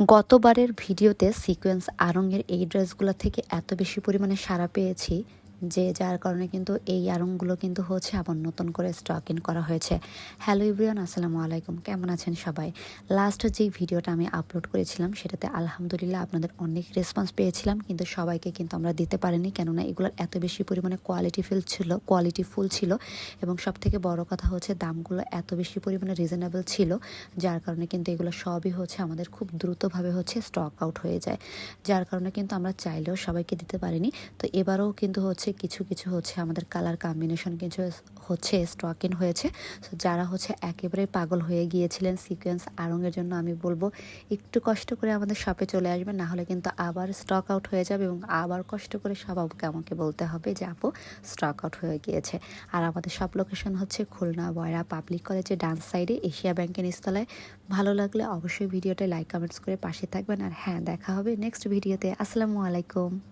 গতবারের ভিডিওতে সিকোয়েন্স আরঙের এই ড্রেসগুলো থেকে এত বেশি পরিমাণে সারা পেয়েছি যে যার কারণে কিন্তু এই আরংগুলো কিন্তু হচ্ছে আবার নতুন করে স্টক ইন করা হয়েছে। হ্যালো ইব্রিয়ান আসসালামু আলাইকুম। কেমন আছেন সবাই? লাস্ট যেই ভিডিওটা আমি আপলোড করেছিলাম, সেটাতে আলহামদুলিল্লাহ আপনাদের অনেক রেসপন্স পেয়েছিলাম, কিন্তু সবাইকে কিন্তু আমরা দিতে পারিনি, কেননা এগুলোর এত বেশি পরিমাণে কোয়ালিটি ফিল ছিল কোয়ালিটি ফুল ছিল, এবং সব থেকে বড় কথা হচ্ছে দামগুলো এত বেশি পরিমাণে রিজনেবল ছিল, যার কারণে কিন্তু এগুলো সবই হচ্ছে আমাদের খুব দ্রুতভাবে হচ্ছে স্টক আউট হয়ে যায়। যার কারণে কিন্তু আমরা চাইলেও সবাইকে দিতে পারিনি। তো এবারও কিন্তু হচ্ছে কিছু কিছু হচ্ছে আমাদের কালার কম্বিনেশন কিছু হচ্ছে স্টক ইন হয়েছে। তো যারা হচ্ছে একেবারে পাগল হয়ে গিয়েছিলেন সিকোয়েন্স আরঙের জন্য আমি বলব, একটু কষ্ট করে আমাদের শপে চলে আসবেন, না হলে কিন্তু আবার স্টক আউট হয়ে যাবে এবং আবার কষ্ট করে সব আপুকে আমাকে বলতে হবে যে, আপু স্টক আউট হয়ে গিয়েছে। আর আমাদের সব লোকেশন হচ্ছে খুলনা বয়রা পাবলিক কলেজের ডান্স সাইডে এশিয়া ব্যাংকের নিচতলায় ভালো লাগলে অবশ্যই ভিডিওটা লাইক কমেন্টস করে পাশে থাকবেন। আর হ্যাঁ দেখা হবে নেক্সট ভিডিওতে আসসালামু আলাইকুম।